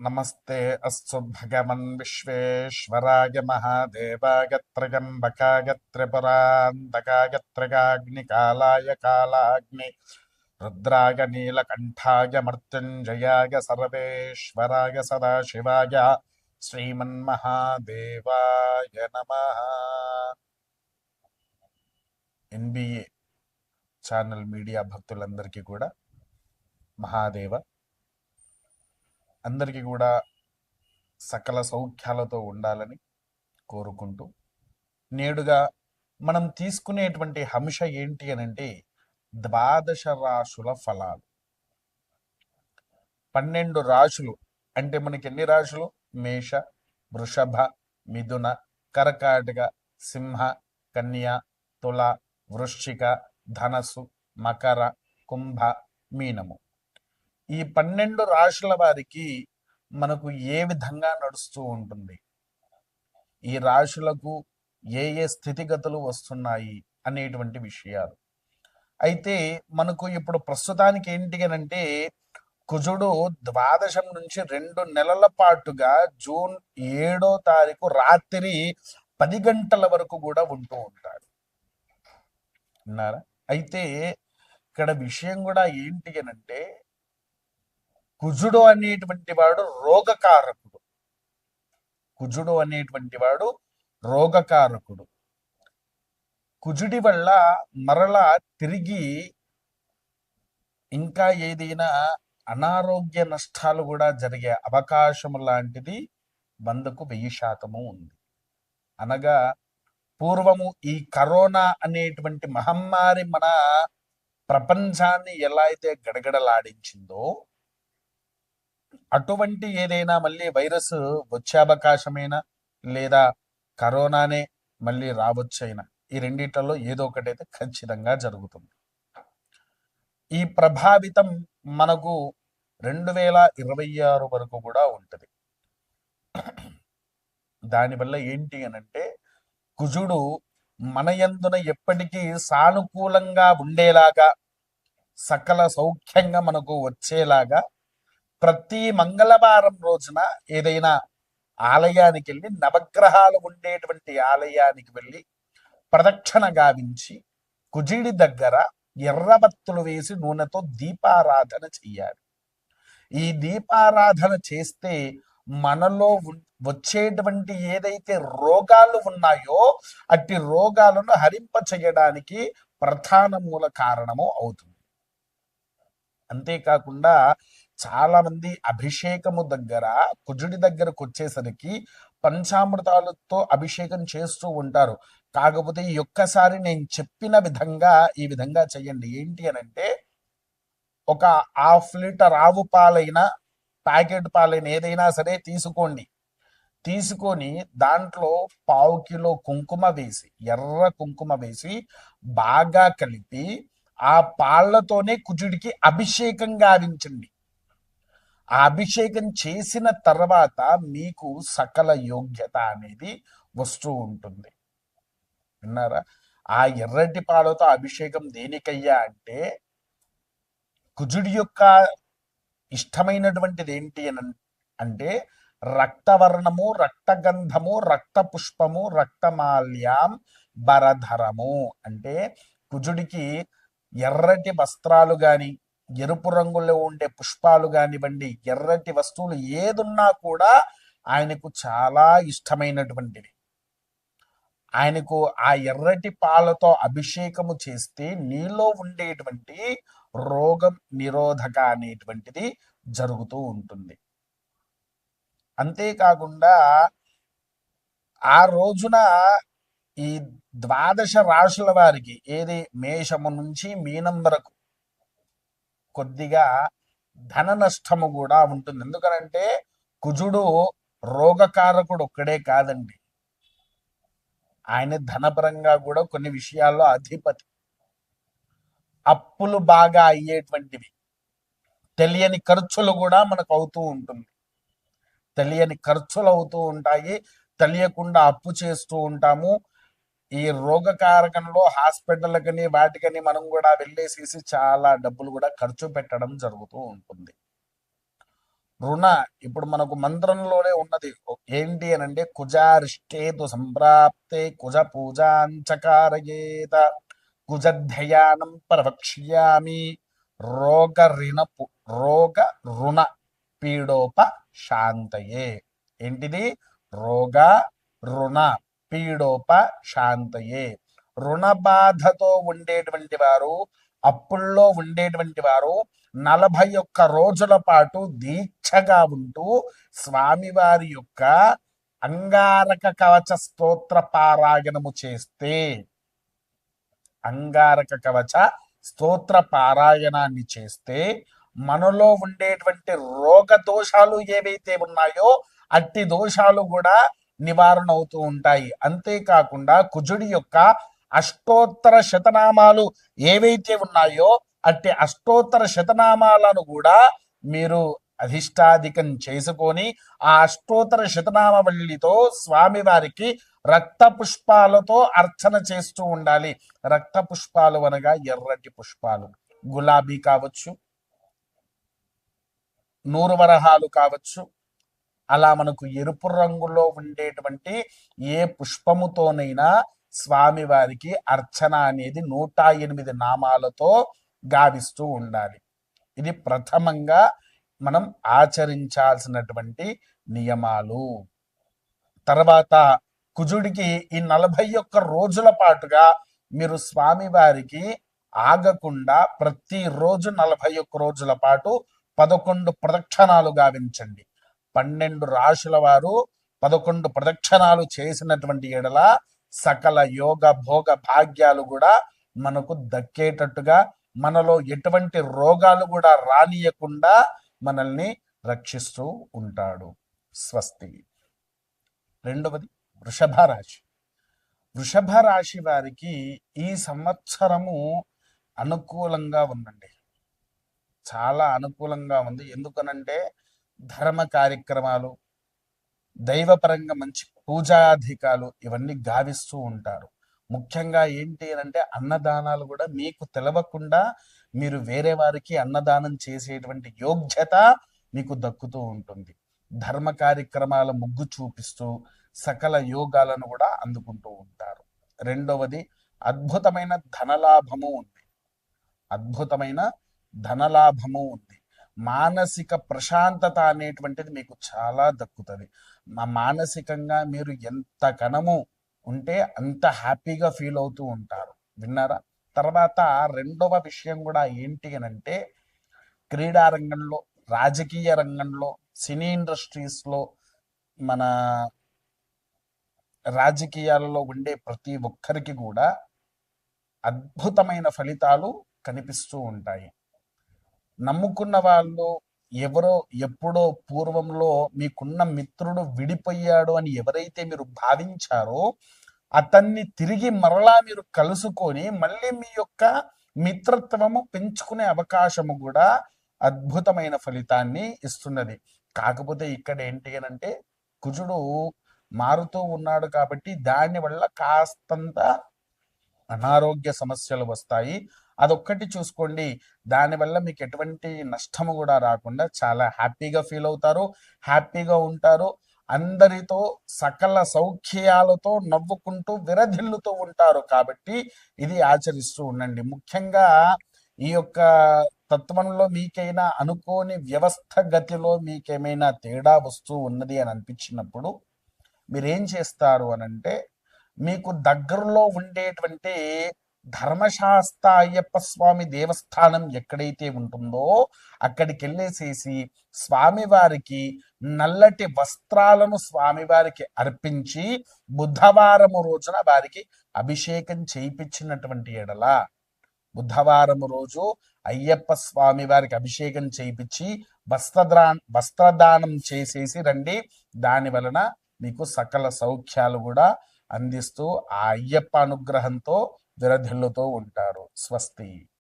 नमस्ते अस्तु भगवन् विश्वेश्वराय महादेवाय त्र्यम्बकाय त्रिपुरान्तकाय त्रिगाग्निकालाय कालाग्नि रुद्राय नीलकण्ठाय मृत्युञ्जयाय सर्वेश्वराय सदाशिवाय శ్రీమన్మహాదేవాయ నమ ఎన్బిఏ ఛానల్ మీడియా భక్తులందరికీ కూడా మహాదేవ అందరికీ కూడా సకల సౌఖ్యాలతో ఉండాలని కోరుకుంటూ నేడుగా మనం తీసుకునేటువంటి అంశ ఏంటి అని అంటే ద్వాదశ రాశుల ఫలాలు. పన్నెండు రాశులు అంటే మనకి ఎన్ని రాశులు? మేష వృషభ మిథున కరకాటక సింహ కన్య తుల వృశ్చిక ధనస్సు మకర కుంభ మీనము. ఈ పన్నెండు రాశుల వారికి మనకు ఏ విధంగా నడుస్తూ ఉంటుంది? ఈ రాశులకు ఏ ఏ స్థితిగతులు వస్తున్నాయి? అనేటువంటి విషయాలు. అయితే మనకు ఇప్పుడు ప్రస్తుతానికి ఏంటి అని అంటే కుజుడు ద్వాదశం నుంచి రెండు నెలల పాటుగా జూన్ ఏడో తారీఖు రాత్రి పది గంటల వరకు కూడా ఉంటూ ఉంటాడు. అన్నారా అయితే ఇక్కడ విషయం కూడా ఏంటి అని అంటే కుజుడు అనేటువంటి వాడు రోగకారకుడు. కుజుడు అనేటువంటి వాడు రోగకారకుడు. కుజుడి వల్ల మరలా తిరిగి ఇంకా ఏదైనా అనారోగ్య నష్టాలు కూడా జరిగే అవకాశం లాంటిది వందకు వెయ్యి శాతము ఉంది. అనగా పూర్వము ఈ కరోనా అనేటువంటి మహమ్మారి మన ప్రపంచాన్ని ఎలా అయితే గడగడలాడించిందో అటువంటి ఏదైనా మళ్ళీ వైరస్ వచ్చే అవకాశమైనా? లేదా కరోనానే మళ్ళీ రావచ్చైనా? ఈ రెండిట్లలో ఏదో ఒకటైతే ఖచ్చితంగా జరుగుతుంది. ఈ ప్రభావితం మనకు రెండు వేల ఇరవై ఆరు వరకు కూడా ఉంటుంది. దానివల్ల ఏంటి అనంటే కుజుడు మన యందున ఎప్పటికీ సానుకూలంగా ఉండేలాగా సకల సౌఖ్యంగా మనకు వచ్చేలాగా ప్రతి మంగళవారం రోజున ఏదైనా ఆలయానికి వెళ్ళి నవగ్రహాలు ఉండేటువంటి ఆలయానికి వెళ్ళి ప్రదక్షిణ గావించి కుజిడి దగ్గర ఎర్రబత్తులు వేసి నూనెతో దీపారాధన చెయ్యాలి. ఈ దీపారాధన చేస్తే మనలో వచ్చేటువంటి ఏదైతే రోగాలు ఉన్నాయో అట్టి రోగాలను హరింప చేయడానికి ప్రధాన మూల కారణము అవుతుంది. అంతేకాకుండా చాలా మంది అభిషేకము దగ్గర కుజుడి దగ్గరకు వచ్చేసరికి పంచామృతాలతో అభిషేకం చేస్తూ ఉంటారు. కాకపోతే ఈ ఒక్కసారి నేను చెప్పిన విధంగా ఈ విధంగా చెయ్యండి. ఏంటి అని అంటే ఒక హాఫ్ లీటర్ ఆవు పాలైనా ప్యాకెట్ పాలైన ఏదైనా సరే తీసుకోండి. తీసుకొని దాంట్లో పావు కిలో కుంకుమ వేసి ఎర్ర కుంకుమ వేసి బాగా కలిపి ఆ పాళ్ళతోనే కుజుడికి అభిషేకం గావించండి ఆ అభిషేకం చేసిన తర్వాత మీకు సకల యోగ్యత అనేది వస్తూ ఉంటుంది. విన్నారా? ఆ ఎర్రటి పాలతో అభిషేకం దేనికయ్యా అంటే కుజుడి యొక్క ఇష్టమైనటువంటిది ఏంటి అని అంటే రక్తవర్ణము రక్తగంధము రక్త పుష్పము రక్తమాల్యాం బరధరము అంటే కుజుడికి ఎర్రటి వస్త్రాలు గాని ఎరుపు రంగులో ఉండే పుష్పాలు కానివ్వండి ఎర్రటి వస్తువులు ఏదున్నా కూడా ఆయనకు చాలా ఇష్టమైనటువంటివి. ఆయనకు ఆ ఎర్రటి పాలతో అభిషేకము చేస్తే నీలో ఉండేటువంటి రోగం నిరోధక అనేటువంటిది జరుగుతూ ఉంటుంది. అంతేకాకుండా ఆ రోజున ఈ ద్వాదశ రాశుల వారికి ఏది మేషము నుంచి మీనం వరకు కొద్దిగా ధన నష్టము కూడా ఉంటుంది. ఎందుకనంటే కుజుడు రోగకారకుడు ఒక్కడే కాదండి. ఆయన ధనపరంగా కూడా కొన్ని విషయాల్లో అధిపతి. అప్పులు బాగా అయ్యేటువంటివి. తెలియని ఖర్చులు కూడా మనకు అవుతూ ఉంటుంది. తెలియని ఖర్చులు అవుతూ ఉంటాయి. తెలియకుండా అప్పు చేస్తూ ఉంటాము. ఈ రోగకారకంలో హాస్పిటల్కని వాటికని మనం కూడా వెళ్ళేసేసి చాలా డబ్బులు కూడా ఖర్చు పెట్టడం జరుగుతూ ఉంటుంది. రుణ ఇప్పుడు మనకు మంత్రంలోనే ఉన్నది. ఏంటి అని అంటే కుజారిష్టేతు సంప్రాప్తే కుజ పూజాంచకారయేత కుజధ్యయానం ప్రవక్ష్యామి రోగ రిణపు రోగ రుణ పీడోప శాంతయే ఏంటిది? రోగ రుణ పీడోప శాంతయే రుణ బాధతో ఉండేటువంటి వారు అప్పుల్లో ఉండేటువంటి వారు నలభై ఒక్క రోజుల పాటు దీక్షగా ఉంటూ స్వామివారి యొక్క అంగారక కవచ స్తోత్ర పారాయణము చేస్తే అంగారక కవచ స్తోత్ర పారాయణాన్ని చేస్తే మనలో ఉండేటువంటి రోగ దోషాలు ఏవైతే ఉన్నాయో అట్టి దోషాలు కూడా నివారణ అవుతూ ఉంటాయి. అంతేకాకుండా కుజుడి యొక్క అష్టోత్తర శతనామాలు ఏవైతే ఉన్నాయో అట్టి అష్టోత్తర శతనామాలను కూడా మీరు అధిష్టాధికం చేసుకొని ఆ అష్టోత్తర శతనామవల్లితో స్వామివారికి రక్త పుష్పాలతో అర్చన చేస్తూ ఉండాలి. రక్త పుష్పాలు అనగా ఎర్రటి పుష్పాలు. గులాబీ కావచ్చు నూరువరహాలు కావచ్చు అలా మనకు ఎరుపు రంగులో ఉండేటువంటి ఏ పుష్పముతోనైనా స్వామివారికి అర్చన అనేది నూట ఎనిమిది నామాలతో గావిస్తూ ఉండాలి. ఇది ప్రథమంగా మనం ఆచరించాల్సినటువంటి నియమాలు. తర్వాత కుజుడికి ఈ నలభై ఒక్క రోజుల పాటుగా మీరు స్వామివారికి ఆగకుండా ప్రతిరోజు నలభై ఒక్క రోజుల పాటు పదకొండు ప్రదక్షిణాలు గావించండి. పన్నెండు రాశుల వారు పదకొండు ప్రదక్షిణాలు చేసినటువంటి ఎడల సకల యోగ భోగ భాగ్యాలు కూడా మనకు దక్కేటట్టుగా మనలో ఎటువంటి రోగాలు కూడా రానియకుండా మనల్ని రక్షిస్తూ ఉంటాడు. స్వస్తి. రెండవది వృషభ రాశి. వృషభ రాశి వారికి ఈ సంవత్సరము అనుకూలంగా ఉందండి. చాలా అనుకూలంగా ఉంది. ఎందుకనంటే ధర్మ కార్యక్రమాలు దైవపరంగా మంచి పూజాధికాలు ఇవన్నీ గావిస్తూ ఉంటారు. ముఖ్యంగా ఏంటి అంటే అన్నదానాలు కూడా మీకు తెలవకుండా మీరు వేరే వారికి అన్నదానం చేసేటువంటి యోగ్యత మీకు దక్కుతూ ఉంటుంది. ధర్మ కార్యక్రమాల ముగ్గు చూపిస్తూ సకల యోగాలను కూడా అందుకుంటూ ఉంటారు. రెండవది అద్భుతమైన ధనలాభము ఉంది. అద్భుతమైన ధనలాభము ఉంది. మానసిక ప్రశాంతత అనేటువంటిది మీకు చాలా దక్కుతుంది. మా మానసికంగా మీరు ఎంత కణము ఉంటే అంత హ్యాపీగా ఫీల్ అవుతూ ఉంటారు. విన్నారా? తర్వాత రెండవ విషయం కూడా ఏంటి అని అంటే క్రీడా రంగంలో రాజకీయ రంగంలో సినీ ఇండస్ట్రీస్లో మన రాజకీయాలలో ఉండే ప్రతి ఒక్కరికి కూడా అద్భుతమైన ఫలితాలు కనిపిస్తూ ఉంటాయి. నమ్ముకున్న వాళ్ళు ఎవరో ఎప్పుడో పూర్వంలో మీకున్న మిత్రుడు విడిపోయాడు అని ఎవరైతే మీరు భావించారో అతన్ని తిరిగి మరలా మీరు కలుసుకొని మళ్ళీ మీ యొక్క మిత్రత్వము పెంచుకునే అవకాశము కూడా అద్భుతమైన ఫలితాన్ని ఇస్తున్నది. కాకపోతే ఇక్కడ ఏంటి అని అంటే కుజుడు మారుతూ ఉన్నాడు కాబట్టి దాని వల్ల కాస్తంత అనారోగ్య సమస్యలు వస్తాయి. అదొక్కటి చూసుకోండి. దానివల్ల మీకు ఎటువంటి నష్టము కూడా రాకుండా చాలా హ్యాపీగా ఫీల్ అవుతారు హ్యాపీగా ఉంటారు. అందరితో సకల సౌఖ్యాలతో నవ్వుకుంటూ విరధిల్లుతూ ఉంటారు కాబట్టి ఇది ఆచరిస్తూ ఉండండి. ముఖ్యంగా ఈ యొక్క తత్వంలో మీకైనా అనుకోని వ్యవస్థ గతిలో మీకేమైనా తేడా వస్తూ ఉన్నది అని అనిపించినప్పుడు మీరేం చేస్తారు అనంటే మీకు దగ్గరలో ఉండేటువంటి ధర్మశాస్త్ర అయ్యప్ప స్వామి దేవస్థానం ఎక్కడైతే ఉంటుందో అక్కడికి వెళ్ళేసేసి స్వామివారికి నల్లటి వస్త్రాలను స్వామివారికి అర్పించి బుధవారము రోజున వారికి అభిషేకం చేయించినటువంటి ఎడల. బుధవారము రోజు అయ్యప్ప స్వామి వారికి అభిషేకం చేయించి వస్త్రదా వస్త్రదానం చేసేసి రండి. దాని వలన మీకు సకల సౌఖ్యాలు కూడా అందిస్తూ ఆ అయ్యప్ప అనుగ్రహంతో విరధిల్లుతూ ఉంటారు. స్వస్తి.